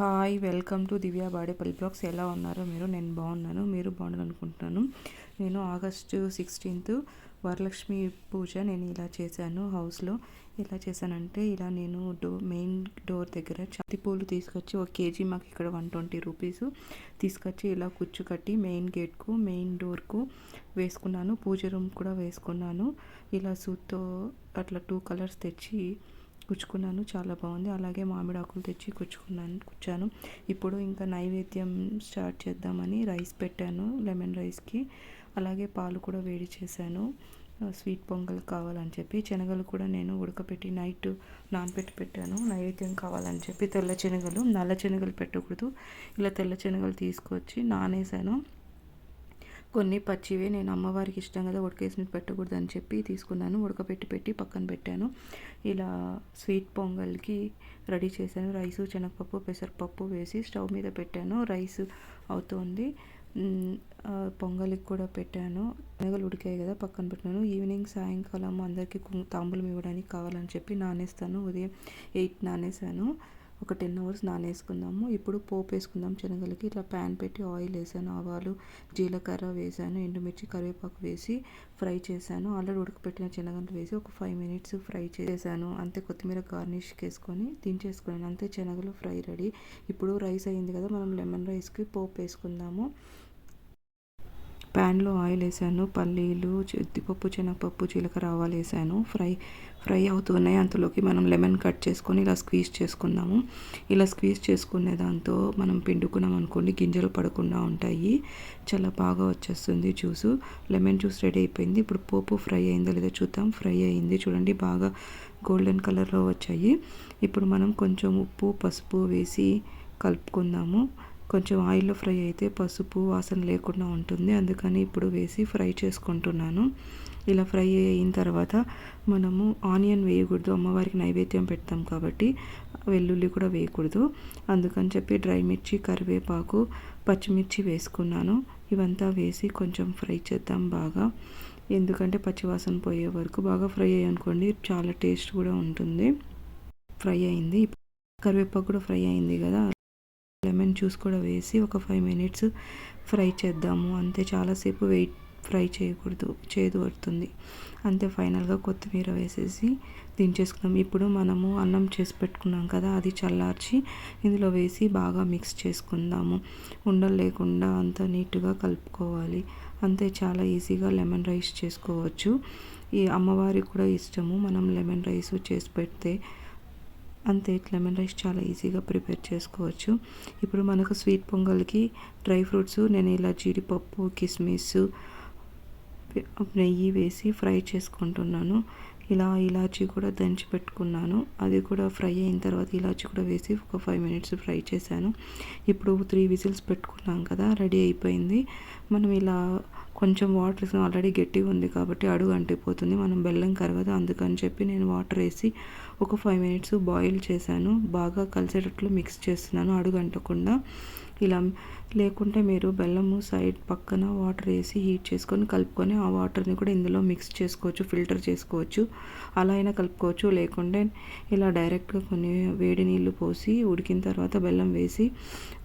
Hi welcome to Divya Badepalli vlogs. ఎలా ఉన్నారో మీరు? నేను బాగున్నాను మీరు బాగుండాలనుకుంటున్నాను నేను ఆగస్టు సిక్స్టీన్త్ వరలక్ష్మి పూజ నేను ఇలా చేశాను హౌస్లో. ఎలా చేశానంటే ఇలా నేను డో మెయిన్ డోర్ దగ్గర చత్తి పూలు తీసుకొచ్చి ఒక కేజీ మాకు ఇక్కడ వన్ ట్వంటీ రూపీస్ తీసుకొచ్చి ఇలా కుచ్చు కట్టి మెయిన్ గేట్కు మెయిన్ డోర్కు వేసుకున్నాను. పూజ రూమ్ కూడా వేసుకున్నాను. ఇలా సూత్తో అట్లా టూ కలర్స్ తెచ్చి కుచ్చుకున్నాను. చాలా బాగుంది. అలాగే మామిడి ఆకులు తెచ్చి కుచ్చుకున్నాను కుచ్చాను. ఇప్పుడు ఇంకా నైవేద్యం స్టార్ట్ చేద్దామని రైస్ పెట్టాను లెమన్ రైస్కి. అలాగే పాలు కూడా వేడి చేశాను. స్వీట్ పొంగల్ కావాలని చెప్పి. శనగలు కూడా నేను ఉడకపెట్టి నైట్ నానబెట్టి పెట్టాను. నైవేద్యం కావాలని చెప్పి తెల్ల శనగలు నల్ల శనగలు పెట్టకూడదు. ఇలా తెల్ల శనగలు తీసుకొచ్చి నానేసాను. కొన్ని పచ్చివే నేను అమ్మవారికి ఇష్టం కదా ఉడకేసి పెట్టకూడదు అని చెప్పి తీసుకున్నాను. ఉడకపెట్టి పెట్టి పక్కన పెట్టాను. ఇలా స్వీట్ పొంగల్కి రెడీ చేశాను. రైసు శనగపప్పు పెసరపప్పు వేసి స్టవ్ మీద పెట్టాను. రైస్ అవుతుంది. పొంగలికి కూడా పెట్టాను. శనగలు ఉడికాయి కదా పక్కన పెట్టాను. ఈవినింగ్ సాయంకాలం అందరికీ తాంబూలం ఇవ్వడానికి కావాలని చెప్పి నానేస్తాను. ఉదయం ఎయిట్ నానేసాను. ఒక టెన్ అవర్స్ నానేసుకుందాము. ఇప్పుడు పోపు వేసుకుందాం శనగలకి. ఇట్లా ప్యాన్ పెట్టి ఆయిల్ వేసాను ఆవాలు జీలకర్ర వేసాను ఎండుమిర్చి కరివేపాకు వేసి ఫ్రై చేశాను. ఆల్రెడీ ఉడకపెట్టిన శనగలు వేసి ఒక ఫైవ్ మినిట్స్ ఫ్రై చేశాను. అంతే కొత్తిమీర గార్నిష్ వేసుకొని దించేసుకున్నాను. అంతే శనగలు ఫ్రై రెడీ. ఇప్పుడు రైస్ అయింది కదా మనం లెమన్ రైస్కి పోపు వేసుకుందాము. ప్యాన్లో ఆయిల్ వేసాను పల్లీలు ఉద్దిపప్పు శనగపప్పు జీలకర్ర ఆవాలు వేసాను ఫ్రై ఫ్రై అవుతున్నాయి. అంతలోకి మనం లెమన్ కట్ చేసుకొని ఇలా స్క్వీజ్ చేసుకుందాము. ఇలా స్క్వీజ్ చేసుకునే దాంతో మనం పిండుకున్నాం అనుకోండి గింజలు పడకుండా ఉంటాయి. చాలా బాగా వచ్చేస్తుంది జ్యూసు. లెమన్ జ్యూస్ రెడీ అయిపోయింది. ఇప్పుడు పోపు ఫ్రై అయిందో లేదో చూద్దాం. ఫ్రై అయింది చూడండి బాగా గోల్డెన్ కలర్లో వచ్చాయి. ఇప్పుడు మనం కొంచెం ఉప్పు పసుపు వేసి కలుపుకుందాము. కొంచెం ఆయిల్లో ఫ్రై అయితే పసుపు వాసన లేకుండా ఉంటుంది. అందుకని ఇప్పుడు వేసి ఫ్రై చేసుకుంటున్నాను. ఇలా ఫ్రై అయిన తర్వాత మనము ఆనియన్ వేయకూడదు. అమ్మవారికి నైవేద్యం పెడతాం కాబట్టి వెల్లుల్లి కూడా వేయకూడదు. అందుకని చెప్పి డ్రై మిర్చి కరివేపాకు పచ్చిమిర్చి వేసుకున్నాను. ఇవంతా వేసి కొంచెం ఫ్రై చేద్దాం బాగా. ఎందుకంటే పచ్చివాసన పోయే వరకు బాగా ఫ్రై అనుకోండి చాలా టేస్ట్ కూడా ఉంటుంది. ఫ్రై అయింది. కరివేపాకు కూడా ఫ్రై అయింది కదా. లెమన్ జ్యూస్ కూడా వేసి ఒక ఫైవ్ మినిట్స్ ఫ్రై చేద్దాము. అంతే చాలాసేపు వెయిట్ ఫ్రై చేయకూడదు చేదు పడుతుంది. అంతే ఫైనల్గా కొత్తిమీర వేసేసి దించేసుకుందాం. ఇప్పుడు మనము అన్నం చేసి పెట్టుకున్నాం కదా అది చల్లార్చి ఇందులో వేసి బాగా మిక్స్ చేసుకుందాము. ఉండలు లేకుండా అంత నీట్గా కలుపుకోవాలి. అంతే చాలా ఈజీగా లెమన్ రైస్ చేసుకోవచ్చు. ఈ అమ్మవారికి కూడా ఇష్టము మనం లెమన్ రైస్ చేసి పెడితే. అంతే లెమన్ రైస్ చాలా ఈజీగా ప్రిపేర్ చేసుకోవచ్చు. ఇప్పుడు మనకు స్వీట్ పొంగల్కి డ్రై ఫ్రూట్స్ నేను ఇలా జీడిపప్పు కిస్మిస్ నెయ్యి వేసి ఫ్రై చేసుకుంటున్నాను. ఇలా ఇలాచీ కూడా దంచి పెట్టుకున్నాను. అది కూడా ఫ్రై అయిన తర్వాత ఇలాచీ కూడా వేసి ఒక ఫైవ్ మినిట్స్ ఫ్రై చేశాను. ఇప్పుడు త్రీ విజిల్స్ పెట్టుకున్నాం కదా రెడీ అయిపోయింది. మనం ఇలా కొంచెం వాటర్ ఆల్రెడీ గట్టిగా ఉంది కాబట్టి అడుగు అంటిపోతుంది. మనం బెల్లం కరగదు. అందుకని చెప్పి నేను వాటర్ వేసి ఒక ఫైవ్ మినిట్స్ బాయిల్ చేశాను. బాగా కలిసేటట్లు మిక్స్ చేస్తున్నాను. అడుగు అంటకుండా ఇలా లేకుంటే మీరు బెల్లము సైడ్ పక్కన వాటర్ వేసి హీట్ చేసుకొని కలుపుకొని ఆ వాటర్ని కూడా ఇందులో మిక్స్ చేసుకోవచ్చు ఫిల్టర్ చేసుకోవచ్చు. అలా అయినా కలుపుకోవచ్చు. లేకుంటే ఇలా డైరెక్ట్గా కొన్ని వేడి నీళ్ళు పోసి ఉడికిన తర్వాత బెల్లం వేసి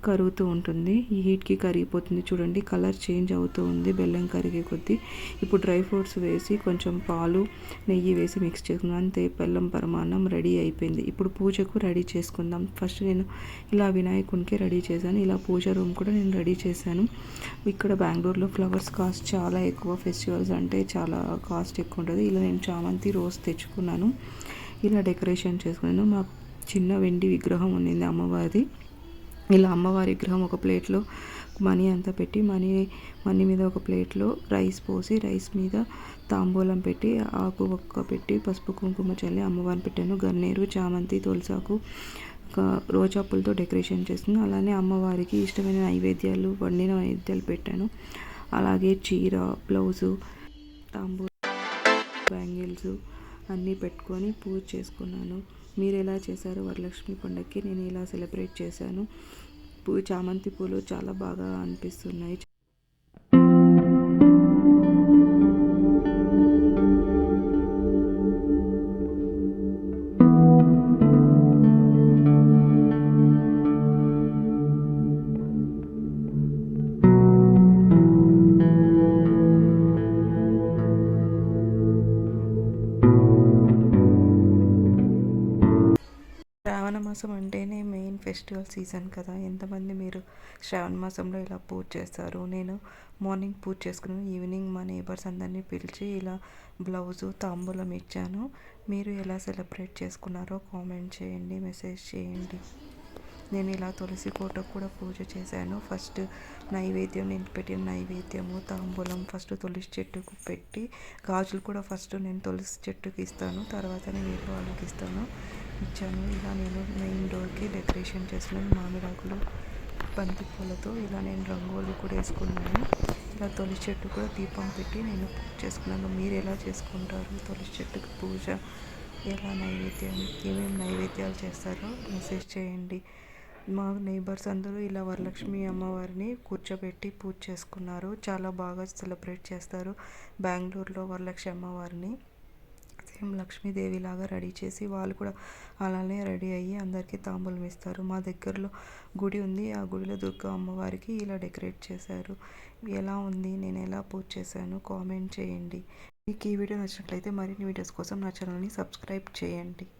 కరుగుతూ ఉంటుంది. ఈ హీట్కి కరిగిపోతుంది చూడండి. కలర్ చేంజ్ అవుతూ ఉంది. బెల్లం కరిగే కొద్దీ ఇప్పుడు డ్రై ఫ్రూట్స్ వేసి కొంచెం పాలు నెయ్యి వేసి మిక్స్ చేసుకున్నాం అంతే బెల్లం పరమాన్నం రెడీ అయిపోయింది. ఇప్పుడు పూజకు రెడీ చేసుకుందాం. ఫస్ట్ నేను ఇలా వినాయకునికి రెడీ చేశాను. ఇలా పూజ రూమ్ కూడా నేను రెడీ చేశాను. ఇక్కడ బెంగళూరులో ఫ్లవర్స్ కాస్ట్ చాలా ఎక్కువ ఫెస్టివల్స్ అంటే చాలా కాస్ట్ ఎక్కువ ఉంటుంది. ఇలా నేను చామంతి రోజ్ తెచ్చుకున్నాను. ఇలా డెకరేషన్ చేసుకున్నాను. మా చిన్న వెండి విగ్రహం ఉండింది అమ్మవారిది. ఇలా అమ్మవారి విగ్రహం ఒక ప్లేట్లో మనీ అంతా పెట్టి మనీ మనీ మీద ఒక ప్లేట్లో రైస్ పోసి రైస్ మీద తాంబూలం పెట్టి ఆకు ఒక్క పెట్టి పసుపు కుంకుమ చల్లి అమ్మవారిని పెట్టాను. గన్నేరు చామంతి తులసాకు రోజా పూలతో డెకరేషన్ చేస్తుంది. అలానే అమ్మవారికి ఇష్టమైన నైవేద్యాలు వండిన నైవేద్యాలు పెట్టాను. అలాగే చీర బ్లౌజు తాంబూ బ్యాంగిల్స్ అన్నీ పెట్టుకొని పూజ చేసుకున్నాను. మీరు ఎలా చేశారు వరలక్ష్మి పండగకి నేను ఇలా సెలబ్రేట్ చేశాను. పూ చామంతి పూలు చాలా బాగా అనిపిస్తున్నాయి. మాసం అంటేనే మెయిన్ ఫెస్టివల్ సీజన్ కదా. ఎంతమంది మీరు శ్రావణ మాసంలో ఇలా పూజ చేస్తారు? నేను మార్నింగ్ పూజ చేసుకుని ఈవినింగ్ మా నేబర్స్ అందరినీ పిలిచి ఇలా బ్లౌజు తాంబూలం ఇచ్చాను. మీరు ఎలా సెలబ్రేట్ చేసుకున్నారో కామెంట్ చేయండి మెసేజ్ చేయండి. నేను ఇలా తులసి కోటకు కూడా పూజ చేశాను. ఫస్ట్ నైవేద్యం నేను పెట్టిన నైవేద్యము తాంబూలం ఫస్ట్ తులసి చెట్టుకు పెట్టి గాజులు కూడా ఫస్ట్ నేను తులసి చెట్టుకి ఇస్తాను. తర్వాత నేను వేరే వాళ్ళకి ఇస్తాను. ఇచ్చాను. ఇలా నేను మెయిన్ డోర్కి డెకరేషన్ చేస్తున్నాను మామిడాకులు బంతి పూలతో ఇలా నేను రంగోలు కూడా వేసుకున్నాను. ఇలా తొలి చెట్టు కూడా దీపం పెట్టి నేను పూజ చేసుకున్నాను. మీరు ఎలా చేసుకుంటారు? తొలి చెట్టుకి పూజ ఎలా నైవేద్యం ఏమేమి నైవేద్యాలు చేస్తారో మెసేజ్ చేయండి. మా నైబర్స్ అందరూ ఇలా వరలక్ష్మి అమ్మవారిని కూర్చోబెట్టి పూజ చేసుకున్నారు. చాలా బాగా సెలబ్రేట్ చేస్తారు బెంగళూరులో వరలక్ష్మి అమ్మవారిని. సేమ్ లక్ష్మీదేవిలాగా రెడీ చేసి వాళ్ళు కూడా అలానే రెడీ అయ్యి అందరికీ తాంబూలం ఇస్తారు. మా దగ్గరలో గుడి ఉంది. ఆ గుడిలో దుర్గా అమ్మవారికి ఇలా డెకరేట్ చేశారు. ఎలా ఉంది? నేను ఎలా పూజ చేశాను? కామెంట్ చేయండి. మీకు ఈ వీడియో నచ్చినట్లయితే మరిన్ని వీడియోస్ కోసం నా ఛానల్ని సబ్స్క్రైబ్ చేయండి.